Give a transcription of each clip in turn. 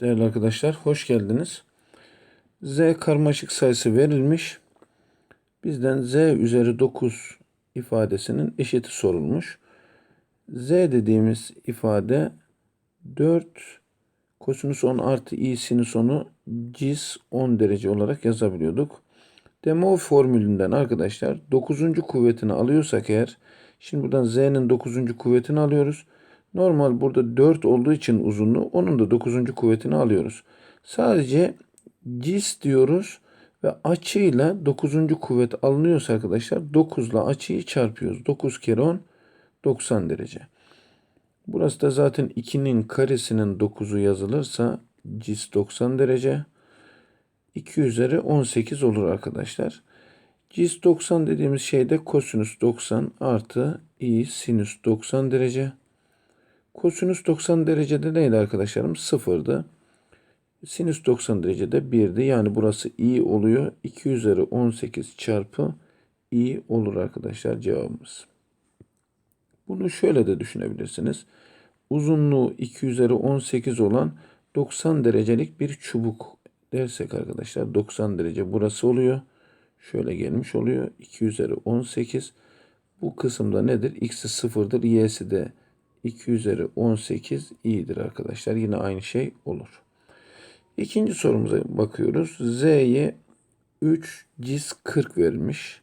Değerli arkadaşlar hoş geldiniz. Z karmaşık sayısı verilmiş. Bizden Z üzeri 9 ifadesinin eşiti sorulmuş. Z dediğimiz ifade 4 kosinüs 10 artı i sinüs 10'u cis 10 derece olarak yazabiliyorduk. Demo formülünden arkadaşlar 9. kuvvetini alıyorsak eğer şimdi buradan z'nin 9. kuvvetini alıyoruz. Normal burada 4 olduğu için uzunluğu onun da 9. kuvvetini alıyoruz. Sadece cis diyoruz ve açıyla 9. kuvvet alınıyorsa arkadaşlar 9 ile açıyı çarpıyoruz. 9 kere 10 90 derece. Burası da zaten 2'nin karesinin 9'u yazılırsa cis 90 derece. 2 üzeri 18 olur arkadaşlar. Cis 90 dediğimiz şey de kosinüs 90 artı i sinüs 90 derece. Kosinüs 90 derecede neydi arkadaşlarım? Sıfırdı. Sinüs 90 derecede 1'di. Yani burası i oluyor. 2 üzeri 18 çarpı i olur arkadaşlar cevabımız. Bunu şöyle de düşünebilirsiniz. Uzunluğu 2 üzeri 18 olan 90 derecelik bir çubuk dersek arkadaşlar 90 derece burası oluyor. Şöyle gelmiş oluyor. 2 üzeri 18. Bu kısımda nedir? X'i sıfırdır. Y'si de 2 üzeri 18 i'dir arkadaşlar. Yine aynı şey olur. İkinci sorumuza bakıyoruz. Z'ye 3 cis 40 verilmiş.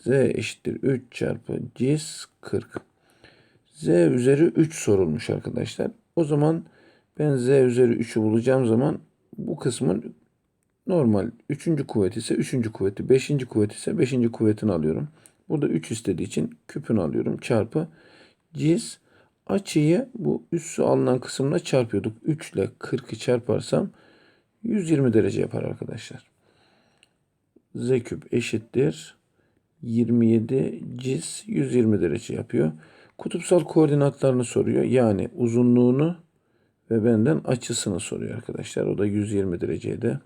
Z eşittir 3 çarpı cis 40. Z üzeri 3 sorulmuş arkadaşlar. O zaman ben Z üzeri 3'ü bulacağım zaman bu kısmın normal 3. kuvveti ise 3. kuvveti, 5. kuvveti ise 5. kuvvetini alıyorum. Burada 3 istediği için küpünü alıyorum. Çarpı cis açıyı bu üssü alınan kısımla çarpıyorduk. 3 ile 40'ı çarparsam 120 derece yapar arkadaşlar. Z küp eşittir. 27 cis 120 derece yapıyor. Kutupsal koordinatlarını soruyor. Yani uzunluğunu ve benden açısını soruyor arkadaşlar. O da 120 derecede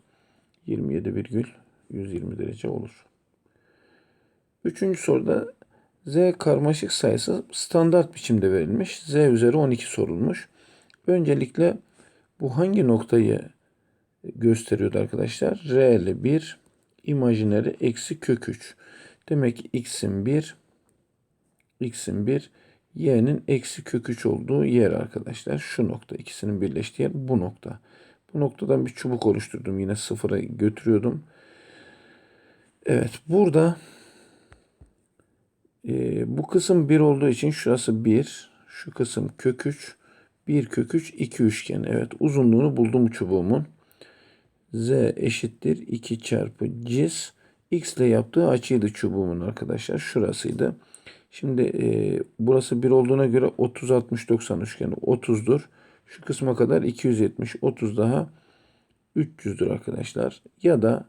27,120 derece olur. Üçüncü soruda z karmaşık sayısı standart biçimde verilmiş. z üzeri 12 sorulmuş. Öncelikle bu hangi noktayı gösteriyordu arkadaşlar? R'li 1, imajineri eksi kök 3. Demek ki x'in 1, x'in 1, y'nin eksi kök 3 olduğu yer arkadaşlar. Şu nokta ikisinin birleştiği yer bu nokta. Bu noktadan bir çubuk oluşturdum. Yine sıfıra götürüyordum. Evet burada e, bu kısım 1 olduğu için şurası 1. Şu kısım kök 3. 1 kök 3 2 üçgen. Evet uzunluğunu buldum çubuğumun. Z eşittir 2 çarpı cis. X ile yaptığı açıydı çubuğumun arkadaşlar. Şurasıydı. Şimdi e, burası 1 olduğuna göre 30 60 90 üçgeni 30'dur. Şu kısma kadar 270 30 daha 300'dür arkadaşlar. Ya da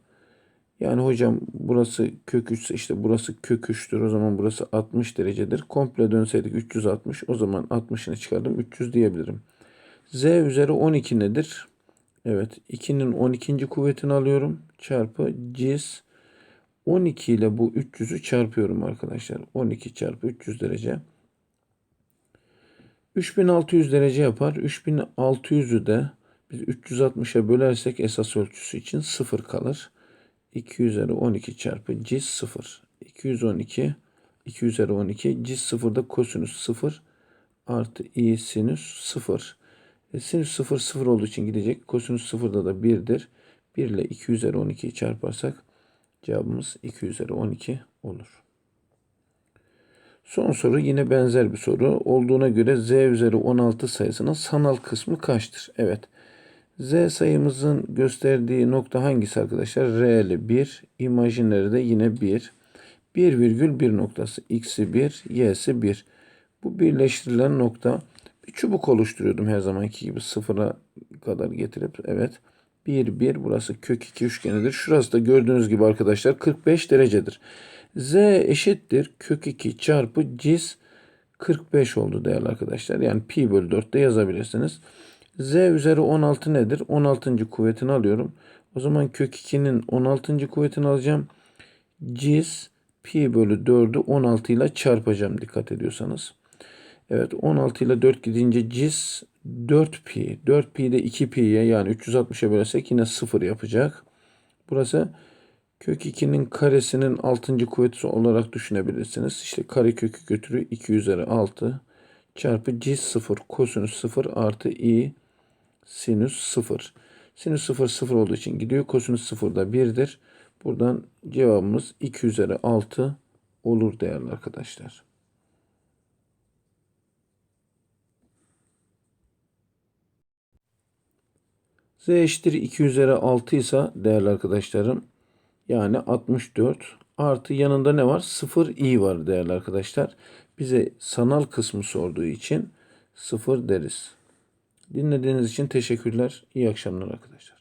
yani hocam burası kök 3 işte burası kök 3'tür. O zaman burası 60 derecedir. Komple dönseydik 360 o zaman 60'ını çıkardım 300 diyebilirim. Z üzeri 12 nedir? Evet 2'nin 12. kuvvetini alıyorum. Çarpı cis 12 ile bu 300'ü çarpıyorum arkadaşlar. 12 çarpı 300 derece. 3600 derece yapar. 3600'ü de biz 360'a bölersek esas ölçüsü için 0 kalır. 2 üzeri 12 çarpı cis 0. 212 2 üzeri 12 cis 0 da kosinüs 0 artı i sinüs 0. E, sinüs 0 0 olduğu için gidecek. Kosinüs 0'da da 1'dir. 1 ile 2 üzeri 12'yi çarparsak cevabımız 2 üzeri 12 olur. Son soru yine benzer bir soru. Olduğuna göre z üzeri 16 sayısının sanal kısmı kaçtır? Evet. Z sayımızın gösterdiği nokta hangisi arkadaşlar? R'li 1, imajineri de yine 1. 1 virgül 1 noktası. X'i 1, Y'si 1. Bu birleştirilen nokta bir çubuk oluşturuyordum her zamanki gibi sıfıra kadar getirip. Evet. 1, 1 burası kök 2 üçgenidir. Şurası da gördüğünüz gibi arkadaşlar 45 derecedir. Z eşittir kök 2 çarpı cis 45 oldu değerli arkadaşlar. Yani pi bölü 4 de yazabilirsiniz. Z üzeri 16 nedir? 16. kuvvetini alıyorum. O zaman kök 2'nin 16. kuvvetini alacağım. Cis pi bölü 4'ü 16 ile çarpacağım dikkat ediyorsanız. Evet 16 ile 4 gidince cis 4 pi. 4 pi de 2 pi'ye yani 360'a bölsek yine 0 yapacak. Burası kök 2'nin karesinin 6. kuvveti olarak düşünebilirsiniz. İşte kare kökü götürüyor 2 üzeri 6 çarpı cos 0 kosinüs 0 artı i sinüs 0. Sinüs 0 0 olduğu için gidiyor. Kosinüs 0 da 1'dir. Buradan cevabımız 2 üzeri 6 olur değerli arkadaşlar. Z eşittir 2 üzeri 6 ise değerli arkadaşlarım yani 64 artı yanında ne var? 0 i var değerli arkadaşlar. Bize sanal kısmı sorduğu için 0 deriz. Dinlediğiniz için teşekkürler. İyi akşamlar arkadaşlar.